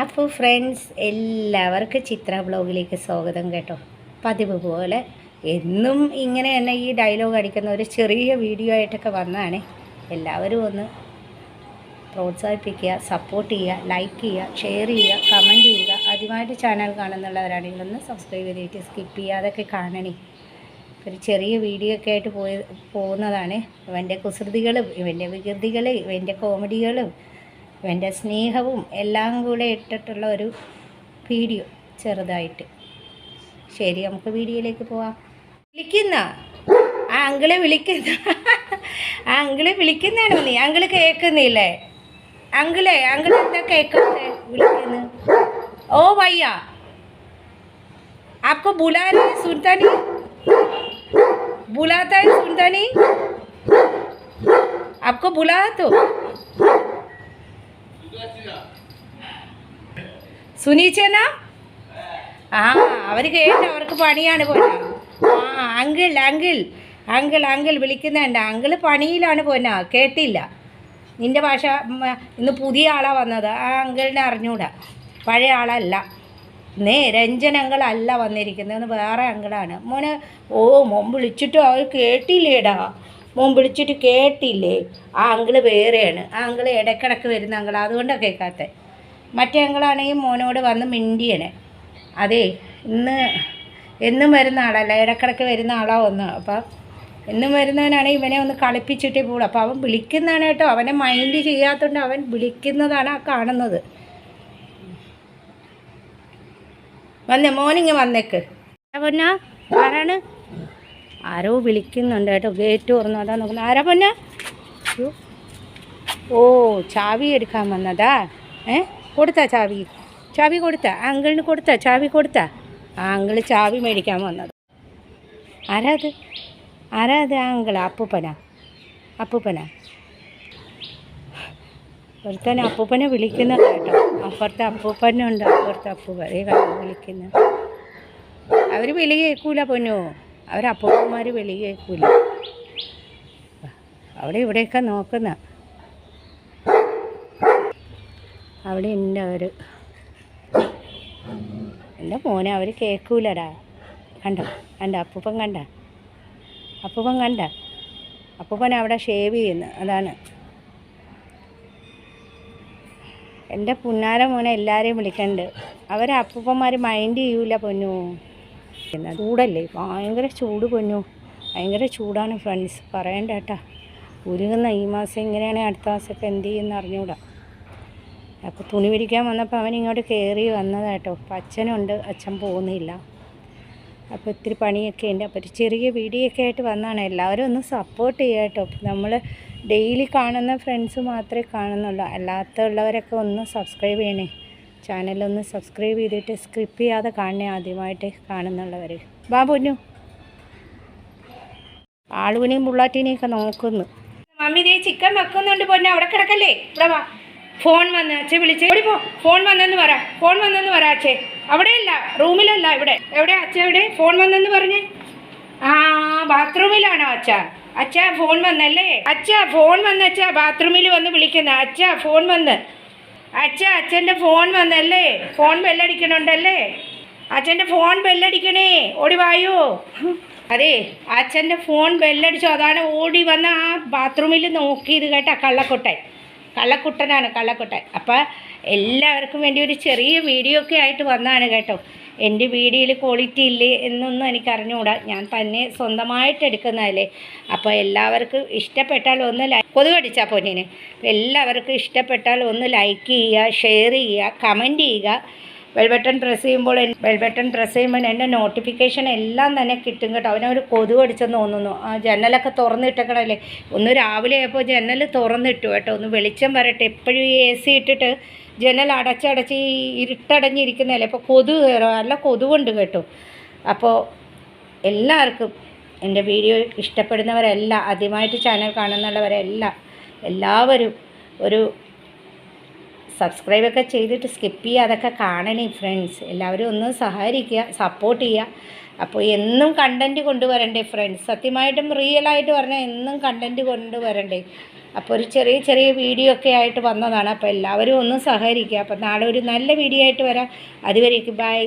അപ്പോൾ ഫ്രണ്ട്സ് എല്ലാവർക്കും ചിത്ര ബ്ലോഗിലേക്ക് സ്വാഗതം കേട്ടോ. പതിവ് പോലെ എന്നും ഇങ്ങനെ തന്നെ ഈ ഡയലോഗ് അടിക്കുന്ന ഒരു ചെറിയ വീഡിയോ ആയിട്ടൊക്കെ വന്നതാണ്. എല്ലാവരും ഒന്ന് പ്രോത്സാഹിപ്പിക്കുക സപ്പോർട്ട് ചെയ്യുക ലൈക്ക് ചെയ്യുക ഷെയർ ചെയ്യുക കമന്റ് ചെയ്യുക. ആദ്യമായിട്ട് ചാനൽ കാണുന്നുള്ളവരാണെങ്കിൽ ഒന്ന് സബ്സ്ക്രൈബ് ചെയ്തിട്ട് സ്കിപ്പ് ചെയ്യാതൊക്കെ കാണണേ. ഒരു ചെറിയ വീഡിയോ ഒക്കെ ആയിട്ട് പോയ പോകുന്നതാണ്. ഇവന്റെ കുസൃതികളും ഇവന്റെ വികൃതികളും ഇവന്റെ കോമഡികളും ഇവൻ്റെ സ്നേഹവും എല്ലാം കൂടെ ഇട്ടിട്ടുള്ള ഒരു വീഡിയോ ചെറുതായിട്ട് ശരി നമുക്ക് വീഡിയോയിലേക്ക് പോവാം വിളിക്കുന്ന ആ അങ്കിളെ വിളിക്കുന്ന ആ അങ്കിളെ വിളിക്കുന്നതാണോ നീ അങ്കിള് കേൾക്കുന്നില്ലേ അങ്കിളെ അങ്കിൾ എന്താ കേൾക്കാത്തെ വിളിക്കുന്നു ഓ ഭയ്യ आपको बुला रहे हैं, सुनता नहीं बुलाता है सुनता नहीं आपको बुला तो സുനീച്ചനാ ആ അവർ കേട്ട് അവർക്ക് പണിയാണ് പോന ആ അങ്കിൾ അങ്കിൾ അങ്കിൾ അങ്കിൾ വിളിക്കുന്നുണ്ട്. അങ്കിൾ പണിയിലാണ് പോന്നാ. കേട്ടില്ല. നിന്റെ ഭാഷ ഇന്ന് പുതിയ ആളാണ് വന്നത്. ആ അങ്കിളിനെ അറിഞ്ഞൂടാ. പഴയ ആളല്ല. നേ രഞ്ജൻ അങ്കിളല്ല വന്നിരിക്കുന്നത്. വേറെ അങ്കിളാണ്. മോന് ഓ മോൻ വിളിച്ചിട്ട് അവർ കേട്ടില്ലേടാ. മോൻ വിളിച്ചിട്ട് കേട്ടില്ലേ? ആ അങ്കിൾ വേറെയാണ്. ആ അങ്കിൾ ഇടയ്ക്കിടയ്ക്ക് വരുന്ന അങ്കിൾ അതുകൊണ്ടാണ് കേൾക്കാത്തത് മറ്റേ അങ്കിളാണെങ്കിൽ മോനോട് വന്ന് മിണ്ടിയനെ. അതെ ഇന്ന് എന്നും വരുന്ന ആളല്ല ഇടക്കിടക്ക് വരുന്ന ആളാ ഒന്ന്. അപ്പം എന്നും വരുന്നവനാണെങ്കിൽ ഇവനെ ഒന്ന് കളിപ്പിച്ചിട്ടേ പോകുള്ളൂ അപ്പോൾ അവൻ വിളിക്കുന്നതാണ് കേട്ടോ. അവനെ മൈൻഡ് ചെയ്യാത്തതുകൊണ്ട് അവൻ വിളിക്കുന്നതാണ് ആ കാണുന്നത്. വന്നേ മോനിങ് വന്നേക്ക്. പൊന്ന? ആരാണ്? ആരോ വിളിക്കുന്നുണ്ട് കേട്ടോ. ഗേറ്റ് തുറന്നു. അതാ നോക്കുന്നത്. ആരാ പൊന്ന? ഓ ചാവി എടുക്കാൻ വന്നതാ. ഏ? കൊടുത്താ ചാവി? ചാവി കൊടുത്ത? അങ്കിളിന് കൊടുത്ത? ചാവി കൊടുത്ത? ആ അങ്കിൾ ചാവി മേടിക്കാൻ വന്നത്. ആരാ അത്? ആരാ അത് ആ അങ്കിൾ? അപ്പൂപ്പന? അപ്പൂപ്പന? ഒരുത്തൻ അപ്പൂപ്പനെ വിളിക്കുന്നത് കേട്ടോ. അപ്പുറത്തെ അപ്പൂപ്പനുണ്ട്. അപ്പുറത്തെ അപ്പൂപ്പ അതേ വിളിക്കുന്നത് അവർ വിളി കേൾക്കൂല പൊന്നു. അവരപ്പൂപ്പന്മാർ വിളി കേൾക്കൂല അവിടെ ഇവിടെയൊക്കെ നോക്കുന്ന. അവിടെ ഉണ്ട് അവർ എന്റെ മോനെ അവർ കേൾക്കൂലടാ. കണ്ടോ? കണ്ട? അപ്പൂപ്പൻ കണ്ട? അപ്പൂപ്പൻ കണ്ട? അപ്പൂപ്പൻ അവിടെ ഷേവ് ചെയ്യുന്നു. അതാണ്. എന്റെ പുന്നാര മോനെ എല്ലാവരെയും വിളിക്കണ്ട്. അവരെ അപ്പൂപ്പന്മാർ മൈൻഡ് ചെയ്യൂല പൊന്നു. ചൂടല്ലേ? ഭയങ്കര ചൂട് പൊന്നു. ഭയങ്കര ചൂടാണ് ഫ്രണ്ട്സ് പറയണ്ട കേട്ടാ. ഉരുകുന്ന ഈ മാസം ഇങ്ങനെയാണെങ്കിൽ അടുത്ത മാസമൊക്കെ എന്ത് ചെയ്യുമെന്ന് അറിഞ്ഞൂടാ അപ്പോൾ തുണി പിടിക്കാൻ വന്നപ്പോൾ അവൻ ഇങ്ങോട്ട് കയറി വന്നതാട്ടോ അപ്പം അച്ഛനുണ്ട് അച്ഛൻ പോകുന്നില്ല. അപ്പോൾ ഇത്തിരി പണിയൊക്കെ ഉണ്ട്. അപ്പോൾ ഒരു ചെറിയ വീഡിയോ ഒക്കെ ആയിട്ട് വന്നതാണ്. എല്ലാവരും ഒന്ന് സപ്പോർട്ട് ചെയ്യുക കേട്ടോ. നമ്മൾ ഡെയിലി കാണുന്ന ഫ്രണ്ട്സ് മാത്രമേ കാണുന്നുള്ളൂ. അല്ലാത്തുള്ളവരൊക്കെ ഒന്ന് സബ്സ്ക്രൈബ് ചെയ്യണേ. ചാനലൊന്ന് സബ്സ്ക്രൈബ് ചെയ്തിട്ട് സ്ക്രിപ്പ് ചെയ്യാതെ കാണണേ ആദ്യമായിട്ട് കാണുന്നുള്ളവർ ബാ പൊന്നു. ആളുവിനെയും ബുള്ളാറ്റിനെയും ഒക്കെ നോക്കുന്നു. മമ്മി ദേ ചിക്കൻ വെക്കുന്നുണ്ട് പൊന്നെ. അവിടെ കിടക്കല്ലേ? ഇവിടെ വാ. ഫോൺ വന്ന് അച്ഛൻ വിളിച്ച് ഓടി പോ ഫോൺ വന്നെന്ന് പറ ഫോൺ വന്നെന്ന് പറ അച്ഛേ. അവിടെയല്ല റൂമിലല്ല ഇവിടെ. എവിടെ അച്ഛ എവിടെ ഫോൺ വന്നെന്ന് പറഞ്ഞേ. ആ ബാത്റൂമിലാണോ അച്ഛ? അച്ഛ ഫോൺ വന്നല്ലേ? അച്ഛ ഫോൺ വന്ന് അച്ഛ ബാത്റൂമിൽ വന്ന് വിളിക്കുന്ന. അച്ഛ ഫോൺ വന്ന്. അച്ഛ അച്ഛന്റെ ഫോൺ വന്നല്ലേ? ഫോൺ ബെല്ലടിക്കണുണ്ടല്ലേ? അച്ഛന്റെ ഫോൺ ബെല്ലടിക്കണേ. ഓടി വായോ. അതെ അച്ഛന്റെ ഫോൺ ബെല്ലടിച്ചു. അതാണ് ഓടി വന്ന് ആ ബാത്റൂമിൽ നോക്കിയത് കേട്ടാ കള്ളക്കുട്ടൻ. കള്ളക്കുട്ടനാണ് കള്ളക്കുട്ടൻ. അപ്പോൾ എല്ലാവർക്കും വേണ്ടി ഒരു ചെറിയ വീഡിയോ ഒക്കെ ആയിട്ട് വന്നതാണ് കേട്ടോ. എന്റെ വീഡിയോയിൽ ക്വാളിറ്റി ഇല്ലേ എന്നൊന്നും എനിക്ക് അറിഞ്ഞുകൂടാ ഞാൻ തന്നെ സ്വന്തമായിട്ട് എടുക്കുന്നതല്ലേ. അപ്പോൾ എല്ലാവർക്കും ഇഷ്ടപ്പെട്ടാൽ ഒന്ന് ലൈക്ക് കൊതുകടിച്ചാൽ പൊന്നിന്. എല്ലാവർക്കും ഇഷ്ടപ്പെട്ടാൽ ഒന്ന് ലൈക്ക് ചെയ്യുക ഷെയർ ചെയ്യുക കമന്റ് ചെയ്യുക. ബെൽ ബട്ടൺ പ്രസ് ചെയ്യുമ്പോൾ ബെൽബട്ടൺ പ്രസ് ചെയ്യുമ്പോൾ എന്റെ നോട്ടിഫിക്കേഷൻ എല്ലാം തന്നെ കിട്ടും കേട്ടോ. അവനൊരു കൊതു അടിച്ചെന്ന് തോന്നുന്നു. ആ ജനലൊക്കെ തുറന്നിട്ടേക്കണല്ലേ? ഒന്ന് രാവിലെ ആയപ്പോൾ ജനൽ തുറന്നിട്ടു കേട്ടോ. ഒന്ന് വെളിച്ചം വരട്ടെ. എപ്പോഴും ഈ എ സി ഇട്ടിട്ട് ജനൽ അടച്ചടച്ച് ഈ ഇരുട്ടടഞ്ഞിരിക്കുന്നതല്ലേ? അപ്പോൾ കൊതു കയറും നല്ല കൊതുകുണ്ട് കേട്ടോ. അപ്പോൾ എല്ലാവർക്കും എന്റെ വീഡിയോ ഇഷ്ടപ്പെടുന്നവരെല്ലാം ആദ്യമായിട്ട് ചാനൽ കാണുന്നുള്ളവരെല്ലാം എല്ലാവരും ഒരു സബ്സ്ക്രൈബൊക്കെ ചെയ്തിട്ട് സ്കിപ്പ് ചെയ്യുക അതൊക്കെ കാണണേ ഫ്രണ്ട്സ് എല്ലാവരും ഒന്ന് സഹകരിക്കുക സപ്പോർട്ട് ചെയ്യുക. അപ്പോൾ എന്നും കണ്ടന്റ് കൊണ്ടുവരണ്ടേ ഫ്രണ്ട്സ് സത്യമായിട്ടും റിയലായിട്ട് പറഞ്ഞാൽ എന്നും കണ്ടന്റ് കൊണ്ടുവരണ്ടേ? അപ്പോൾ ഒരു ചെറിയ ചെറിയ വീഡിയോ ഒക്കെ ആയിട്ട് വന്നതാണ്. അപ്പോൾ എല്ലാവരും ഒന്ന് സഹകരിക്കുക. അപ്പോൾ നാളെ ഒരു നല്ല വീഡിയോ ആയിട്ട് വരാം. അതുവരേക്ക് ബൈ